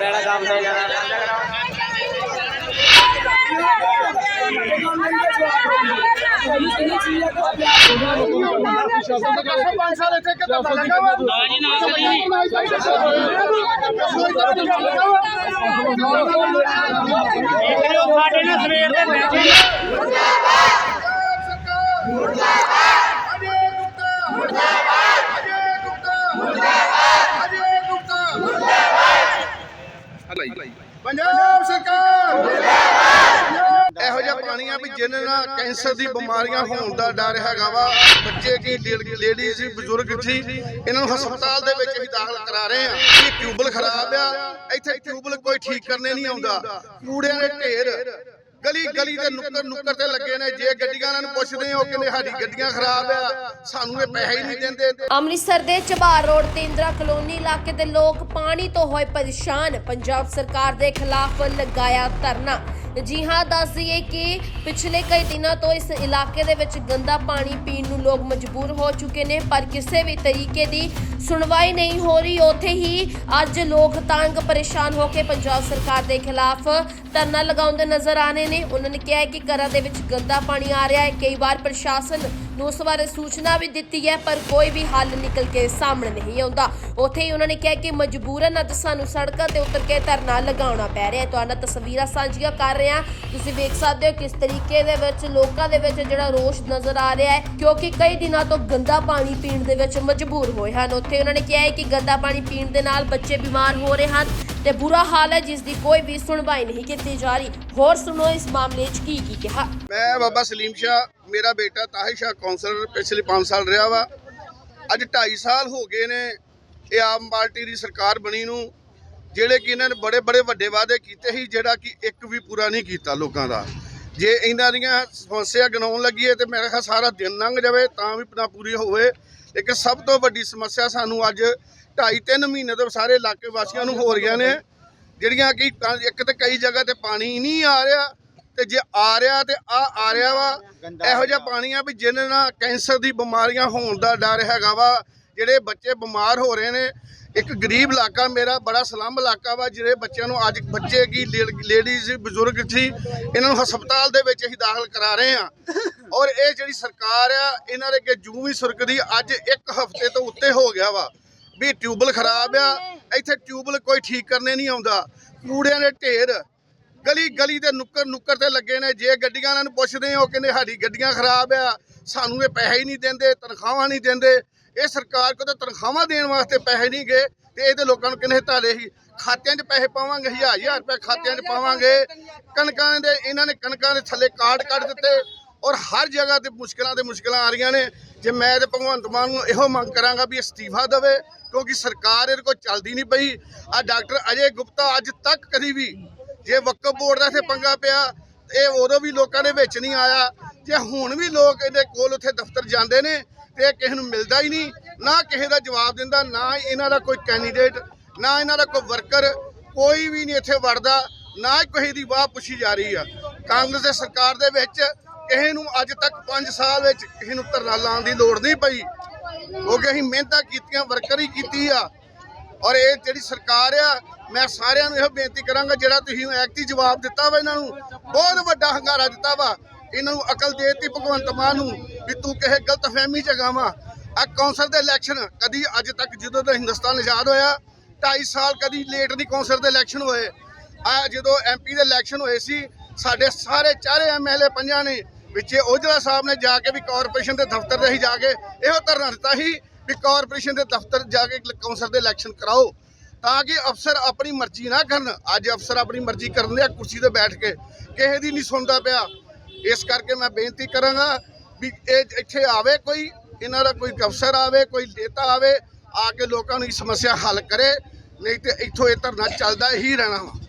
ਵਾਲਾ ਕੰਮ ਨਹੀਂ ਜਾਣਾ। ਸਾਡੇ ਨਾਲ ਸਵੇਰ ਦੇ ਬੈਠੇ ਪੰਜਾਬ ਸਰਕਾਰ! ਇਹੋ ਜਿਹਾ ਪਾਣੀ ਆ ਵੀ ਜਿਹਨਾਂ ਨਾਲ ਕੈਂਸਰ ਦੀ ਬਿਮਾਰੀਆਂ ਹੋਣ ਦਾ ਡਰ ਹੈਗਾ ਵਾ। ਬੱਚੇ ਕੀ ਲੇਡੀਜ਼ ਸੀ ਬਜ਼ੁਰਗ ਸੀ ਇਹਨਾਂ ਨੂੰ ਹਸਪਤਾਲ ਦੇ ਵਿੱਚ ਹੀ ਦਾਖਲ ਕਰਾ ਰਹੇ ਆ ਇਹ ਟਿਊਬਲ ਖਰਾਬ ਆ। ਇੱਥੇ ਟਿਊਬਲ ਕੋਈ ਠੀਕ ਕਰਨੇ ਨਹੀਂ ਆਉਂਦਾ। ਕੂੜਿਆਂ ਦੇ ਢੇਰ ਗਲੀ ਗਲੀ ਦੇ ਨੁੱਕਰ ਨੁੱਕਰ ਤੇ ਲੱਗੇ ਨੇ। ਜੇ ਗੱਡੀਆਂ ਇਹਨਾਂ ਪੁੱਛਦੇ ਆ ਕਹਿੰਦੇ ਸਾਡੀ ਗੱਡੀਆਂ ਖਰਾਬ ਆ, ਸਾਨੂੰ ਇਹ ਪੈਸੇ ਹੀ ਨਹੀਂ ਦਿੰਦੇ। ਅੰਮ੍ਰਿਤਸਰ ਦੇ ਚਬਾਰ ਰੋਡ ਤੇ ਇੰਦਰਾ ਕਲੋਨੀ ਇਲਾਕੇ ਦੇ ਲੋਕ ਪਾਣੀ ਤੋਂ ਹੋਏ ਪਰੇਸ਼ਾਨ। ਪੰਜਾਬ ਸਰਕਾਰ ਦੇ ਖਿਲਾਫ ਲਗਾਇਆ ਧਰਨਾ। ਜੀ ਹਾਂ, ਦੱਸ ਦਈਏ ਕਿ ਪਿਛਲੇ ਕਈ ਦਿਨਾਂ ਤੋਂ ਇਸ ਇਲਾਕੇ ਦੇ ਵਿੱਚ ਗੰਦਾ ਪਾਣੀ ਪੀਣ ਨੂੰ ਲੋਕ ਮਜਬੂਰ ਹੋ ਚੁੱਕੇ ਨੇ, ਪਰ ਕਿਸੇ ਵੀ ਤਰੀਕੇ ਦੀ ਸੁਣਵਾਈ ਨਹੀਂ ਹੋ ਰਹੀ। ਉੱਥੇ ਹੀ ਅੱਜ ਲੋਕ ਤੰਗ ਪਰੇਸ਼ਾਨ ਹੋ ਕੇ ਪੰਜਾਬ ਸਰਕਾਰ ਦੇ ਖਿਲਾਫ ਧਰਨਾ ਲਗਾਉਂਦੇ ਨਜ਼ਰ ਆਨੇ ਨੇ। ਉਹਨਾਂ ਨੇ ਕਿਹਾ ਹੈ ਕਿ ਘਰਾਂ ਦੇ ਵਿੱਚ ਗੰਦਾ ਪਾਣੀ ਆ ਰਿਹਾ ਹੈ। ਕਈ ਵਾਰ ਪ੍ਰਸ਼ਾਸਨ ਨੂੰ ਉਸ ਬਾਰੇ ਸੂਚਨਾ ਵੀ ਦਿੱਤੀ ਹੈ, ਪਰ ਕੋਈ ਵੀ ਹੱਲ ਨਿਕਲ ਕੇ ਸਾਹਮਣੇ ਨਹੀਂ ਆਉਂਦਾ। ਉੱਥੇ ਹੀ ਉਹਨਾਂ ਨੇ ਕਿਹਾ ਕਿ ਮਜਬੂਰਨ ਅੱਜ ਸਾਨੂੰ ਸੜਕਾਂ ਤੇ ਉਤਰ ਕੇ ਧਰਨਾ ਲਗਾਉਣਾ ਪੈ ਰਿਹਾ ਹੈ। ਤੁਹਾਨੂੰ ਤਸਵੀਰਾਂ ਸਾਂਝੀਆਂ ਕਰ ਰਹੇ ਹਾਂ। ਤੁਸੀਂ ਵੇਖ ਸਕਦੇ ਹੋ ਕਿਸ ਤਰੀਕੇ ਦੇ ਵਿੱਚ ਲੋਕਾਂ ਦੇ ਵਿੱਚ ਜਿਹੜਾ ਰੋਸ਼ ਨਜ਼ਰ ਆ ਰਿਹਾ ਹੈ, ਕਿਉਂਕਿ ਕਈ ਦਿਨਾਂ ਤੋਂ ਗੰਦਾ ਪਾਣੀ ਪੀਣ ਦੇ ਵਿੱਚ ਮਜਬੂਰ ਹੋਏ ਹਨ। ਉੱਥੇ ਉਹਨਾਂ ਨੇ ਕਿਹਾ ਹੈ ਕਿ ਗੰਦਾ ਪਾਣੀ ਪੀਣ ਦੇ ਨਾਲ ਬੱਚੇ ਬਿਮਾਰ ਹੋ ਰਹੇ ਹਨ। ਤੇ ਬੁਰਾ ਹਾਲ ਹੈ ਜਿਸ ਦੀ ਕੋਈ ਵੀ ਸੁਣਵਾਈ ਨਹੀਂ ਕੀਤੀ ਜਾ ਰਹੀ। ਹੋਰ ਸੁਣੋ ਇਸ ਮਾਮਲੇ 'ਚ ਕੀ ਕੀ ਕਿਹਾ। ਮੈਂ ਬਾਬਾ ਸਲੀਮ ਸ਼ਾਹ, ਮੇਰਾ ਬੇਟਾ ਤਾਹਿਰ ਸ਼ਾਹ ਕਾਉਂਸਲਰ ਪਿਛਲੇ 5 ਸਾਲ ਰਿਹਾ ਵਾ। ਅੱਜ 2.5 ਸਾਲ ਹੋ ਗਏ ਨੇ ਇਹ ਆਮ ਪਾਰਟੀ ਦੀ ਸਰਕਾਰ ਬਣੀ ਨੂੰ, ਜਿਹੜੇ ਕਿ ਇਹਨਾਂ ਨੇ ਬੜੇ ਬੜੇ ਵੱਡੇ ਵਾਅਦੇ ਕੀਤੇ ਸੀ, ਜਿਹੜਾ ਕਿ ਇੱਕ ਵੀ ਪੂਰਾ ਨਹੀਂ ਕੀਤਾ ਲੋਕਾਂ ਦਾ। ਜੇ ਇਹਨਾਂ ਦੀਆਂ ਸਮੱਸਿਆ ਗਣਾਉਣ ਲੱਗੀਏ ਤੇ ਮੇਰੇ ਖਿਆਲ ਸਾਰਾ ਦਿਨ ਲੰਘ ਜਾਵੇ, ਤਾਂ ਵੀ ਨਾ ਪੂਰੀ ਹੋਵੇ। ਲੇਕਿਨ ਸਭ ਤੋਂ ਵੱਡੀ ਸਮੱਸਿਆ ਸਾਨੂੰ ਅੱਜ 2.5 3 ਮਹੀਨੇ ਤੋਂ ਸਾਰੇ ਇਲਾਕੇ ਵਾਸੀਆਂ ਨੂੰ ਹੋ ਰਹੀਆਂ ਨੇ, ਜਿਹੜੀਆਂ ਕਿ ਇੱਕ ਤੇ ਕਈ ਜਗ੍ਹਾ ਤੇ ਪਾਣੀ ਨਹੀਂ ਆ ਰਿਹਾ, ਤੇ ਜੇ ਆ ਰਿਹਾ ਤੇ ਆ ਆ ਰਿਹਾ ਵਾ, ਇਹੋ ਜਿਹਾ ਪਾਣੀ ਆ ਵੀ ਜਿਹਨਾਂ ਨਾਲ ਕੈਂਸਰ ਦੀ ਬਿਮਾਰੀਆਂ ਹੋਣ ਦਾ ਡਰ ਹੈਗਾ ਵਾ, ਜਿਹੜੇ ਬੱਚੇ ਬਿਮਾਰ ਹੋ ਰਹੇ ਨੇ, ਇੱਕ ਗਰੀਬ ਇਲਾਕਾ ਮੇਰਾ, ਬੜਾ ਸਲਮ ਇਲਾਕਾ ਵਾ, ਜਿਹੜੇ ਬੱਚਿਆਂ ਨੂੰ ਅੱਜ ਬੱਚੇ ਕੀ ਲੇਡੀਜ਼, ਬਜ਼ੁਰਗ ਸੀ, ਇਹਨਾਂ ਨੂੰ ਹਸਪਤਾਲ ਦੇ ਵਿੱਚ ਅਸੀਂ ਦਾਖਲ ਕਰਾ ਰਹੇ ਆ ਔਰ ਇਹ ਜਿਹੜੀ ਸਰਕਾਰ ਆ, ਇਹਨਾਂ ਦੇ ਅੱਗੇ ਜੂੰ ਵੀ ਸੁਰਕਦੀ, ਅੱਜ ਇੱਕ ਹਫ਼ਤੇ ਤੋਂ ਉੱਤੇ ਹੋ ਗਿਆ ਵਾ। ਵੀ ਟਿਊਬਲ ਖਰਾਬ ਆ ਇੱਥੇ ਟਿਊਬਲ ਕੋਈ ਠੀਕ ਕਰਨੇ ਨਹੀਂ ਆਉਂਦਾ। ਕੂੜਿਆਂ ਦੇ ਢੇਰ ਗਲੀ ਗਲੀ ਦੇ ਨੁੱਕਰ ਨੁੱਕਰ ਤੇ ਲੱਗੇ ਨੇ। ਜੇ ਗੱਡੀਆਂ ਇਹਨਾਂ ਨੂੰ ਪੁੱਛਦੇ ਉਹ ਕਹਿੰਦੇ ਸਾਡੀ ਗੱਡੀਆਂ ਖਰਾਬ ਆ ਸਾਨੂੰ ਇਹ ਪੈਸੇ ਹੀ ਨਹੀਂ ਦਿੰਦੇ ਤਨਖਾਹਾਂ ਨਹੀਂ ਦਿੰਦੇ। ਇਹ ਸਰਕਾਰ ਕੋਲ ਤਾਂ ਤਨਖਾਹਾਂ ਦੇਣ ਵਾਸਤੇ ਪੈਸੇ ਨਹੀਂ ਗਏ ਤੇ ਇਹਦੇ ਲੋਕਾਂ ਨੂੰ ਕਿੰਨੇ ਧਾਰੇ ਸੀ ਖਾਤਿਆਂ 'ਚ ਪੈਸੇ ਪਾਵਾਂਗੇ ਹਜ਼ਾਰ ਹਜ਼ਾਰ ਰੁਪਏ ਖਾਤਿਆਂ 'ਚ ਪਾਵਾਂਗੇ। ਕਣਕਾਂ ਦੇ ਇਹਨਾਂ ਨੇ ਕਣਕਾਂ ਦੇ ਥੱਲੇ ਕਾਰਡ ਕੱਢ ਦਿੱਤੇ। ਔਰ ਹਰ ਜਗ੍ਹਾ ਤੇ ਮੁਸ਼ਕਲਾਂ ਤੇ ਮੁਸ਼ਕਲਾਂ ਆ ਰਹੀਆਂ ਨੇ। ਜੇ ਮੈਂ ਤੇ ਭਗਵੰਤ ਮਾਨ ਨੂੰ ਇਹੋ ਮੰਗ ਕਰਾਂਗਾ ਵੀ ਅਸਤੀਫਾ ਦੇਵੇ, ਕਿਉਂਕਿ ਸਰਕਾਰ ਇਹਦੇ ਕੋਲ ਚੱਲਦੀ ਨਹੀਂ ਪਈ। ਆ ਡਾਕਟਰ ਅਜੇ ਗੁਪਤਾ ਅੱਜ ਤੱਕ ਕਦੀ ਵੀ ਜੇ ਵਕਫ ਬੋਰਡ ਦਾ ਇੱਥੇ ਪੰਗਾ ਪਿਆ, ਇਹ ਉਦੋਂ ਵੀ ਲੋਕਾਂ ਦੇ ਵਿੱਚ ਨਹੀਂ ਆਇਆ। ਜੇ ਹੁਣ ਵੀ ਲੋਕ ਇਹਦੇ ਕੋਲ ਉੱਥੇ ਦਫ਼ਤਰ ਜਾਂਦੇ ਨੇ ਤੇ ਇਹ ਕਿਸੇ ਨੂੰ ਮਿਲਦਾ ਹੀ ਨਹੀਂ, ਨਾ ਕਿਸੇ ਦਾ ਜਵਾਬ ਦਿੰਦਾ, ਨਾ ਹੀ ਇਹਨਾਂ ਦਾ ਕੋਈ ਕੈਂਡੀਡੇਟ ਨਾ ਇਹਨਾਂ ਦਾ ਕੋਈ ਵਰਕਰ ਕੋਈ ਵੀ ਨਹੀਂ ਇੱਥੇ ਵੜਦਾ, ਨਾ ਹੀ ਕਿਸੇ ਦੀ ਵਾਹ ਪੁੱਛੀ ਜਾ ਰਹੀ ਆ। ਕਾਂਗਰਸ ਦੇ ਸਰਕਾਰ ਦੇ ਵਿੱਚ ਕਿਸੇ ਨੂੰ ਅੱਜ ਤੱਕ 5 ਸਾਲ ਵਿੱਚ ਕਿਸੇ ਨੂੰ ਧਰਨਾ ਲਾਉਣ ਦੀ ਲੋੜ ਨਹੀਂ ਪਈ। ਕਿਉਂਕਿ ਅਸੀਂ ਮਿਹਨਤਾਂ ਕੀਤੀਆਂ, ਵਰਕਰ ਹੀ ਕੀਤੀ ਆ। ਔਰ ਇਹ ਜਿਹੜੀ ਸਰਕਾਰ ਆ, ਮੈਂ ਸਾਰਿਆਂ ਨੂੰ ਇਹ ਬੇਨਤੀ ਕਰਾਂਗਾ, ਜਿਹੜਾ ਤੁਸੀਂ ਐਕਟੀ ਜਵਾਬ ਦਿੱਤਾ ਵਾ ਇਹਨਾਂ ਨੂੰ, ਬਹੁਤ ਵੱਡਾ ਹੰਗਾਰਾ ਦਿੱਤਾ ਵਾ। ਇਹਨਾਂ ਨੂੰ ਅਕਲ ਦੇਤੀ ਭਗਵੰਤ ਮਾਨ ਨੂੰ ਵੀ ਤੂੰ ਕਿਸੇ ਗਲਤ ਫਹਿਮੀ ਚ ਗਾਵਾਂ ਆ ਕੌਂਸਲ ਦੇ ਇਲੈਕਸ਼ਨ ਕਦੀ ਅੱਜ ਤੱਕ ਜਦੋਂ ਦਾ ਹਿੰਦੁਸਤਾਨ ਆਜ਼ਾਦ ਹੋਇਆ 2.5 ਸਾਲ ਕਦੀ ਲੇਟ ਨਹੀਂ ਕੌਂਸਲ ਦੇ ਇਲੈਕਸ਼ਨ ਹੋਏ। ਆ ਜਦੋਂ ਐਮਪੀ ਦੇ ਇਲੈਕਸ਼ਨ ਹੋਏ ਸੀ, ਸਾਡੇ ਸਾਰੇ ਚਾਰੇ ਐਮਐਲਏ ਪੰਜਾਂ ਨੇ ਵਿੱਚੇ ਔਜਲਾ ਸਾਹਿਬ ਨੇ ਜਾ ਕੇ ਵੀ ਕਾਰਪੋਰੇਸ਼ਨ ਦੇ ਦਫ਼ਤਰ ਦੇ ਹੀ ਜਾ ਕੇ ਇਹੋ ਧਰਨਾ ਦਿੱਤਾ ਸੀ ਵੀ ਕਾਰਪੋਰੇਸ਼ਨ ਦੇ ਦਫ਼ਤਰ ਜਾ ਕੇ ਕੌਂਸਲ ਦੇ ਇਲੈਕਸ਼ਨ ਕਰਾਓ, ਤਾਂ ਕਿ ਅਫਸਰ ਆਪਣੀ ਮਰਜ਼ੀ ਨਾ ਕਰਨ। ਅੱਜ ਅਫਸਰ ਆਪਣੀ ਮਰਜ਼ੀ ਕਰਨ ਦੇ ਆ, ਕੁਰਸੀ ਤੇ ਬੈਠ ਕੇ। ਕਿਸੇ ਦੀ ਨਹੀਂ ਸੁਣਦਾ ਪਿਆ। ਇਸ ਕਰਕੇ ਮੈਂ ਬੇਨਤੀ ਕਰਾਂਗਾ ਵੀ ਇਹ ਇੱਥੇ ਆਵੇ ਕੋਈ, ਇਹਨਾਂ ਦਾ ਕੋਈ ਅਫਸਰ ਆਵੇ, ਕੋਈ ਨੇਤਾ ਆਵੇ, ਆ ਕੇ ਲੋਕਾਂ ਨੂੰ ਸਮੱਸਿਆ ਹੱਲ ਕਰੇ। ਨਹੀਂ ਤੇ ਇੱਥੋਂ ਇਹ ਧਰਨਾ ਚੱਲਦਾ ਹੀ ਰਹਿਣਾ ਵਾ।